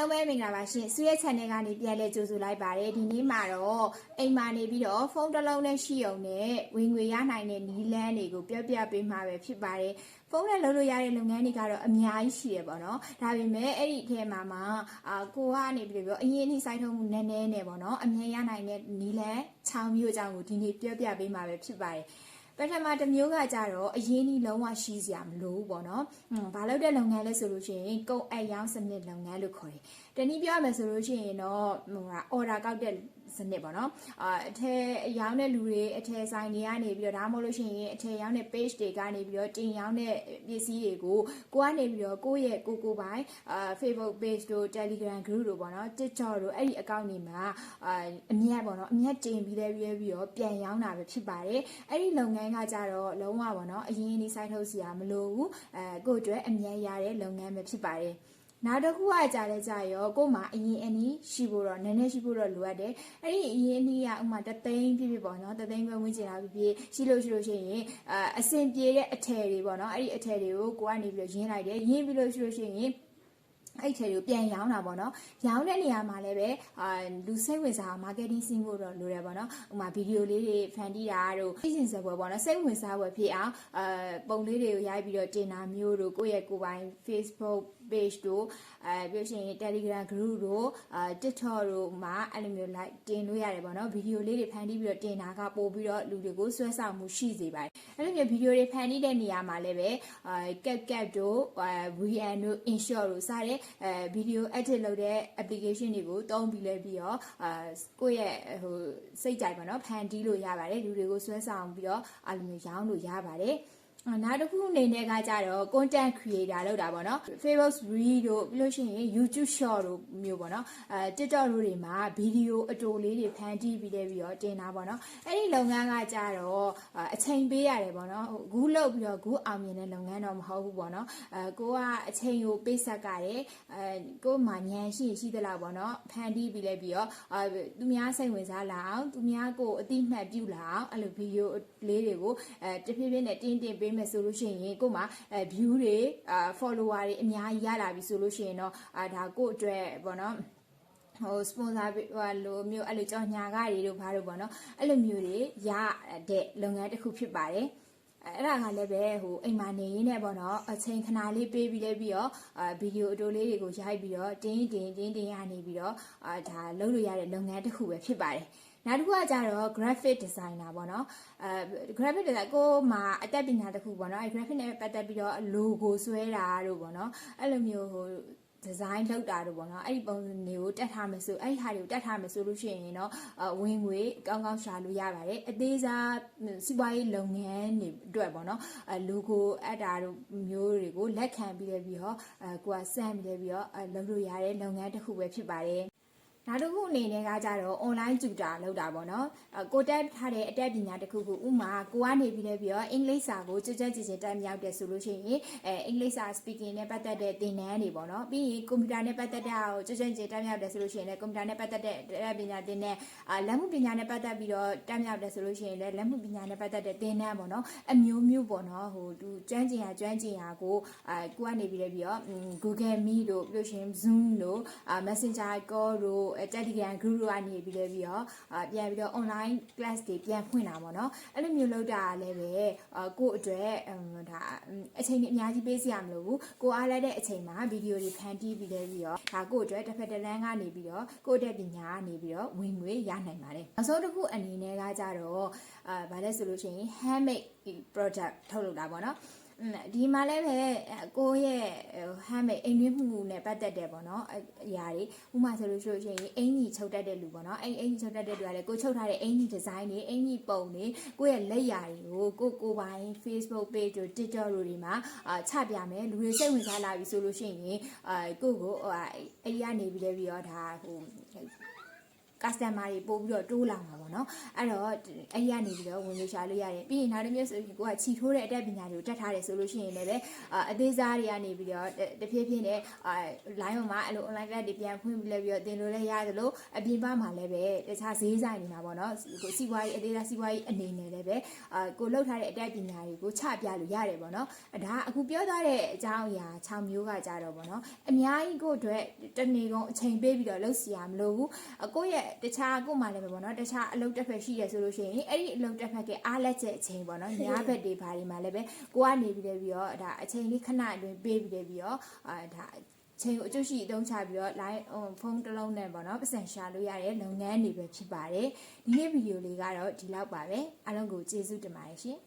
လုံးပဲမင်္ဂလာပါရှင်စုရဲ့ channel ကနေပြန်လဲကြိုဆိုလိုက်ပါတယ်ဒီနေ့မှာတော့အိမ်မှာနေပြီးတော့ဖုန်းတစ်လုံးနဲ့ရှိအောင်နဲ့ဝင်ငွေရနိုင်တဲ့နီးလန်းတွေကိုပြောပြပေးမှာပဲဖြစ်ပါတယ်ဖုန်းနဲ့လုပ်လို့ရတဲ့လုပ်ငန်းတွေကတော့အများကြီးရှိရပေါ့နော်ဒါပေမဲ့အဲ့ဒီအထဲမှာမှအာကိုကနေပြီးတော့အရင်အနည်းစိုက်ထုတ်မှုနည်းနည်းနဲ့ပေါ့နော်အမြင်ရနိုင်တဲ့နီးလန်း6မျိုးအကြောင်းကိုဒီနေ့ပြောပြပေးမှာပဲဖြစ်ပါတယ် ပထမတစ်မျိုးကကြတော့အရင်ကြီးလုံးဝရှိစရာမလိုဘူးပေါ့နော်။ဟွန်းဘာလို့တဲ့လုပ်ငန်းလဲဆိုလို့ရှိရင်ကုန်အပ်ရောင်းစနစ်လုပ်ငန်းလို့ခေါ်တယ်။တနည်းပြောရမယ်ဆိုလို့ရှိရင်တော့ဟိုဟာ order ကောက်တဲ့စနစ်ပေါ့နော်။အာအထက်ရောင်းတဲ့လူတွေအထက်ဆိုင်တွေကနေပြီးတော့ဒါမှမဟုတ်လို့ရှိရင်အထက်ရောင်းတဲ့ page တွေကနေပြီးတော့တင်ရောင်းတဲ့ပစ္စည်းတွေကိုကိုကနေပြီးတော့ကိုယ့်ရဲ့ကိုကိုပိုင်အာ Facebook page တို့ Telegram group တို့ပေါ့နော် TikTok တို့အဲ့ဒီ account တွေမှာအာအမြတ်ပေါ့နော်အမြတ်တင်ပြီးလဲပြီးပြီးတော့ပြန်ရောင်းတာပဲဖြစ်ပါတယ်။အဲ့ဒီလုပ်ငန်းကကြတော့လုံးဝပေါ့နော်အရင်ဒီ site ထုတ်စရာမလိုဘူးအဲကိုယ့်အတွက်အမြတ်ရတဲ့လုပ်ငန်းပဲဖြစ်ပါတယ်။နောက်တစ်ခုကကြာလဲကြာရောကို့မှာအရင်အနည်းရှိဖို့တော့နည်းနည်းရှိဖို့တော့လိုအပ်တယ်အဲ့ဒီအရင်အနည်းကဥမာတသိန်းပြည့်ပြည့်ပေါ့နော်တသိန်းပဲဝင်ချင်တာပြည့်ပြည့်ရှိလို့ရှိလို့ရှိရင်အအစင်ပြေတဲ့အထည်တွေပေါ့နော်အဲ့ဒီအထည်တွေကိုကိုကနေပြီးတော့ရင်းလိုက်တယ်ရင်းပြီးလို့ရှိလို့ရှိရင် အဲ့ထဲကိုပြန်ရောင်းတာပေါ့နော်ရောင်းတဲ့နေရာမှာလည်းပဲအာလူစိတ်ဝင်စားအောင် marketing ဆင်းဖို့တော့လိုတယ်ပေါ့နော်ဥမာဗီဒီယိုလေးတွေဖန်တီးတာတို့သိချင်စပွဲပေါ့နော်စိတ်ဝင်စားပွဲဖြစ်အောင်အာပုံလေးတွေကိုရိုက်ပြီးတော့တင်တာမျိုးတို့ကိုယ့်ရဲ့ကိုယ်ပိုင် Facebook page တို့အဲပြောရှင် Telegram group တို့အာ TikTok တို့မှာအဲ့လိုမျိုး like တင်လို့ရတယ်ပေါ့နော်ဗီဒီယိုလေးတွေဖန်တီးပြီးတော့တင်တာကပို့ပြီးတော့လူတွေကိုဆွဲဆောင်မှုရှိစေပါတယ်အဲ့လိုမျိုးဗီဒီယိုတွေဖန်တီးတဲ့နေရာမှာလည်းပဲအာ CapCut တို့အာ VN တို့ InShot တို့စတဲ့အဲဗီဒီယို edit လုပ်တဲ့ application တွေကိုသုံးပြီးလဲပြီးတော့အာကိုယ့်ရဲ့ဟိုစိတ်ကြိုက်ပေါ့နော်ဖန်တီးလို့ရပါတယ်လူတွေကိုဆွဲဆောင်ပြီးတော့အဲ့လိုမျိုးရောင်းလို့ရပါတယ် နောက်တစ်ခုအနေနဲ့ကကြတော့ content creator လောက်တာပေါ့နော် Facebook Reel တို့ပြီးလို့ရှိရင် YouTube Short တို့မျိုးပေါ့နော်အဲ TikTok တို့တွေမှာဗီဒီယိုအတိုလေးတွေဖန်တီးပြီးတဲ့ပြီးတော့တင်တာပေါ့နော်အဲ့ဒီလုပ်ငန်းကကြတော့အချိန်ပေးရတယ်ပေါ့နော်ဂူးလုတ်ပြီးတော့ဂူးအောင်မြင်တဲ့လုပ်ငန်းတော့မဟုတ်ဘူးပေါ့နော်အဲကိုကအချိန်ကိုပေးဆက်ကြတယ်အဲကိုမှညံရှိရှိသလားပေါ့နော်ဖန်တီးပြီးလဲပြီးတော့အဲသူများစိတ်ဝင်စားလာအောင်သူများကိုအတိမှတ်ပြုလာအောင်အဲ့လိုဗီဒီယိုလေးတွေကိုအဲတဖြည်းဖြည်းနဲ့တင်းတင်းပေးမယ်ဆိုလို့ရှိရင်ကိုမှအဲ view တွေအာ follower တွေအများကြီးရလာပြီဆိုလို့ရှိရင်တော့အာဒါကိုအတွက်ပေါ့နော်ဟို sponsor ဟိုလိုမျိုးအဲ့လိုကြော်ညာကားတွေတို့ဘာလို့ပေါ့နော်အဲ့လိုမျိုးတွေရတဲ့လုပ်ငန်းတစ်ခုဖြစ်ပါတယ်အဲ့ဒါကလည်းပဲဟိုအိမ်မှာနေရင်းနဲ့ပေါ့နော်အချိန်ခဏလေးပေးပြီးလဲပြီးတော့အာဗီဒီယိုအတိုလေးတွေကိုရိုက်ပြီးတော့တင်းတင်းတင်းတင်းရနေပြီးတော့အာဒါလုပ်လို့ရတဲ့လုပ်ငန်းတစ်ခုပဲဖြစ်ပါတယ် နောက်တစ်ခုကကြတော့ graphic designer ပေါ့နော်အဲ graphic design ကိုမှာအတက်ပညာတစ်ခုပေါ့နော်အဲ graphic နဲ့ပတ်သက်ပြီးတော့ logo ဆွဲတာတို့ပေါ့နော်အဲ့လိုမျိုးဟိုဒီဇိုင်းလောက်တာတို့ပေါ့နော်အဲ့ဒီပုံစံတွေကိုတက်ထားမယ်ဆိုအဲ့ဒီဟာတွေကိုတက်ထားမယ်ဆိုလို့ရှိရင်တော့ဝင်ငွေကောင်းကောင်းရှာလို့ရပါတယ်အသေးစားစီးပွားရေးလုပ်ငန်းတွေအတွက်ပေါ့နော်အဲ logo အပ်တာတို့မျိုးတွေကိုလက်ခံပြီးလည်းပြီးတော့အဲကိုကစမ်းပြီးလည်းပြီးတော့လုပ်လို့ရတဲ့လုပ်ငန်းတစ်ခုပဲဖြစ်ပါတယ် နောက်တစ်ခုအနေနဲ့ကကြတော့ online tutor လောက်တာပေါ့နော်ကိုတက်ထားတဲ့အတက်ပညာတစ်ခုခုဥမာကိုကနေပြီးလဲပြီးတော့အင်္ဂလိပ်စာကိုကြွကြွကြည်ကြည်တက်မြောက်တယ်ဆိုလို့ရှိရင်အဲအင်္ဂလိပ်စာ speaking နဲ့ပတ်သက်တဲ့သင်တန်းတွေပေါ့နော်ပြီးရင်ကွန်ပျူတာနဲ့ပတ်သက်တဲ့ကိုကြွကြွကြည်တက်မြောက်တယ်ဆိုလို့ရှိရင်လည်းကွန်ပျူတာနဲ့ပတ်သက်တဲ့တက်ပညာသင်တန်းအာလက်မှုပညာနဲ့ပတ်သက်ပြီးတော့တက်မြောက်တယ်ဆိုလို့ရှိရင်လည်းလက်မှုပညာနဲ့ပတ်သက်တဲ့သင်တန်းပေါ့နော်အမျိုးမျိုးပေါ့နော်ဟိုသူကျွမ်းကျင်ရကျွမ်းကျင်ရကိုအဲကိုကနေပြီးလဲပြီးတော့ Google Meet တို့ပြီးလို့ရှိရင် Zoom တို့ Messenger call တို့ Telegram group တို့ကနေပြီးလဲပြီးတော့ပြန်ပြီးတော့ online class တွေပြန်ဖွင့်တာပေါ့နော်အဲ့လိုမျိုးလုပ်တာလည်းပဲကို့အတွက်ဒါအချိန်ကြီးအများကြီးပေးစရာမလိုဘူးကိုအားလိုက်တဲ့အချိန်မှာဗီဒီယိုတွေဖန်တီးပြီးလဲပြီးတော့ဒါကို့အတွက်တစ်ဖက်တစ်လမ်းကနေပြီးတော့ကို့တဲ့ပညာကနေပြီးတော့ဝင်ငွေရနိုင်ပါတယ်နောက်ဆုံးတစ်ခုအနေနဲ့ကကြတော့အာဗာလဲဆိုလို့ရှိရင် handmade product ထုတ်လုပ်တာပေါ့နော် ဒီမှာလည်းပဲကိုရဲ့ handmade အိမ်တွင်းမှုနဲ့ပတ်သက်တယ်ပေါ့နော်အရာတွေဥပမာဆိုလို့ရှိရင်အင်ကြီးချုပ်တတ်တဲ့လူပေါ့နော်အဲ့အင်ကြီးချုပ်တတ်တဲ့လူကလည်းကိုချုပ်ထားတဲ့အင်ကြီးဒီဇိုင်းတွေအင်ကြီးပုံတွေကိုရဲ့လက်ရာတွေကိုကိုကိုပိုင် Facebook page တို့ TikTok တို့တွေမှာအာချပြမယ်လူတွေစိတ်ဝင်စားလာပြီဆိုလို့ရှိရင်အာကိုကိုအဲ့ဒီကနေပြီးလဲပြီးတော့ဒါဟို customer တွေပို့ပြီးတော့တိုးလာမှာပေါ့နော်အဲ့တော့အဲ့ဒီကနေပြီးတော့ဝင်လို့ရှာလို့ရတယ်ပြီးရင်နောက်တစ်မျိုးဆိုရင်ကိုကခြီထိုးတဲ့အတက်ပညာတွေကိုတက်ထားတယ်ဆိုလို့ရှိရင်လည်းပဲအာအသေးစားတွေကနေပြီးတော့တဖြည်းဖြည်းနဲ့အာ line ပေါ်မှာအဲ့လို online class တွေပြန်ဖွင့်ပြီးလည်းပြီးတော့သင်လို့လည်းရတယ်လို့အပြင်ပမှာလည်းပဲတခြားဈေးဆိုင်တွေမှာပေါ့နော်ကိုစီးပွားရေးအသေးစားစီးပွားရေးအနေနဲ့လည်းပဲအာကိုလောက်ထားတဲ့အတက်ပညာတွေကိုချပြလို့ရတယ်ပေါ့နော်ဒါအခုပြောသွားတဲ့အကြောင်းအရာ6မျိုးကကြတော့ပေါ့နော်အများကြီးကိုအတွက်တနေ့ကုန်အချိန်ပေးပြီးတော့လုပ်စီရမလို့ဘူးအကိုရဲ့တခြားကိုမှလည်းပဲပေါ့နော်တခြားအလုပ်တစ်ဖက်ရှိရဆိုလို့ရှိရင်အဲ့ဒီအလုပ်တစ်ဖက်ကအားလက်ချက်အချိန်ပေါ့နော်ညာဘက်တွေဘာတွေမှာလည်းပဲကိုကနေပြီးလည်းပြီးတော့ဒါအချိန်လေးခဏအတွင်းပေးပြီးလည်းပြီးတော့အာဒါချိန်ကိုအကျုပ်ရှိအသုံးချပြီးတော့ line ဖုန်းတစ်လုံးနဲ့ပေါ့နော်ပတ်စံရှာလို့ရတဲ့လုပ်ငန်းတွေပဲဖြစ်ပါတယ်ဒီနေ့ဗီဒီယိုလေးကတော့ဒီလောက်ပါပဲအားလုံးကိုကျေးဇူးတင်ပါတယ်ရှင်